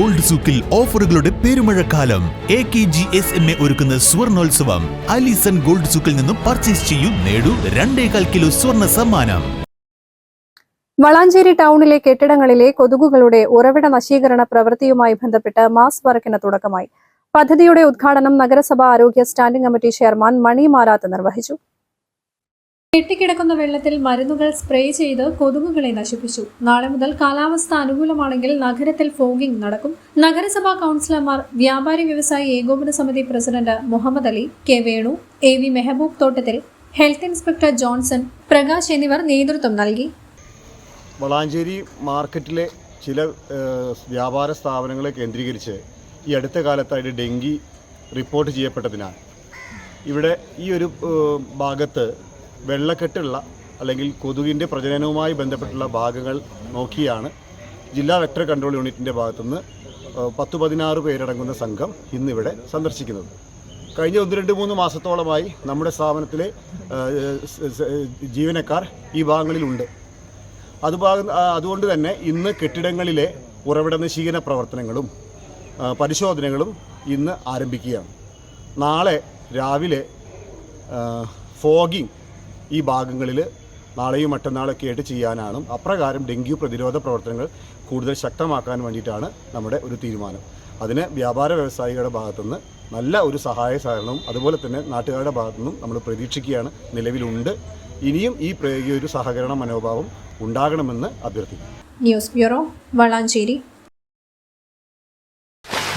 Gold സൂക്കിൽ ഓഫറുകളുടെ പെരുമഴക്കാലം. A K G S M A ഒരുക്കുന്ന സ്വർണോത്സവം. അലിസൺ ഗോൾഡ് സൂക്കിൽ നിന്നും പർച്ചേസ് ചെയ്യൂ നേടൂ രണ്ടേകാൽ കിലോ സ്വർണ സമ്മാനം. വളാഞ്ചേരി ടൗണിലെ കെട്ടിടങ്ങളിലെ കൊതുകുകളുടെ ഉറവിട നശീകരണ പ്രവൃത്തിയുമായി ബന്ധപ്പെട്ട് മാസ് വർക്കിന് തുടക്കമായി. പദ്ധതിയുടെ ഉദ്ഘാടനം നഗരസഭാ ആരോഗ്യ standing committee chairman Mani Marath നിർവഹിച്ചു. കെട്ടിക്കിടക്കുന്ന വെള്ളത്തിൽ മരുന്നുകൾ സ്പ്രേ ചെയ്ത് കൊതുകുകളെ നശിപ്പിച്ചു. നാളെ മുതൽ കാലാവസ്ഥ അനുകൂലമാണെങ്കിൽ നഗരത്തിൽ ഫോഗിംഗ് നടക്കും. നഗരസഭാ കൗൺസിലർമാർ വ്യാപാരി വ്യവസായി ഏകോപന സമിതി president Muhammad Ali K Venu A V Mehboob Thottathil health inspector Johnson Prakash എന്നിവർ നേതൃത്വം നൽകി. വളാഞ്ചേരി മാർക്കറ്റിലെ ചില വ്യാപാര സ്ഥാപനങ്ങളെ കേന്ദ്രീകരിച്ച് ഈ അടുത്ത കാലത്തായിട്ട് ഡെങ്കി റിപ്പോർട്ട് ചെയ്യപ്പെട്ടതിനാൽ ഇവിടെ ഈ ഒരു ഭാഗത്ത് വെള്ളക്കെട്ടുള്ള അല്ലെങ്കിൽ കൊതുകിന്റെ പ്രജനനവുമായി ബന്ധപ്പെട്ടുള്ള ഭാഗങ്ങൾ നോക്കിയാണ് ജില്ലാ വെക്ടർ കൺട്രോൾ യൂണിറ്റിന്റെ ഭാഗത്തുനിന്ന് പത്ത് പതിനാറ് പേരടങ്ങുന്ന സംഘം ഇന്നിവിടെ സന്ദർശിക്കുന്നത്. കഴിഞ്ഞ ഒന്ന് രണ്ട് മൂന്ന് മാസത്തോളമായി നമ്മുടെ സ്ഥാപനത്തിലെ ജീവനക്കാർ ഈ ഭാഗങ്ങളിലുണ്ട്. അത് ഭാഗം അതുകൊണ്ട് തന്നെ ഇന്ന് കെട്ടിടങ്ങളിലെ ഉറവിട നശീകരണ പ്രവർത്തനങ്ങളും പരിശോധനകളും ഇന്ന് ആരംഭിക്കുകയാണ്. നാളെ രാവിലെ ഫോഗിങ് ഈ ഭാഗങ്ങളിൽ നാളെയും മറ്റന്നാളൊക്കെ ആയിട്ട് ചെയ്യാനാണ്. അപ്രകാരം ഡെങ്കി പ്രതിരോധ പ്രവർത്തനങ്ങൾ കൂടുതൽ ശക്തമാക്കാൻ വേണ്ടിയിട്ടാണ് നമ്മുടെ ഒരു തീരുമാനം. അതിന് വ്യാപാര വ്യവസായികളുടെ ഭാഗത്തുനിന്ന് നല്ല ഒരു സഹായ സഹകരണവും അതുപോലെ തന്നെ നാട്ടുകാരുടെ ഭാഗത്തുനിന്നും നമ്മൾ പ്രതീക്ഷിക്കുകയാണ് നിലവിലുണ്ട്. ഇനിയും ഈ ഒരു സഹകരണ മനോഭാവം ഉണ്ടാകണമെന്ന് അഭ്യർത്ഥിക്കുന്നു. News bureau Valanchery.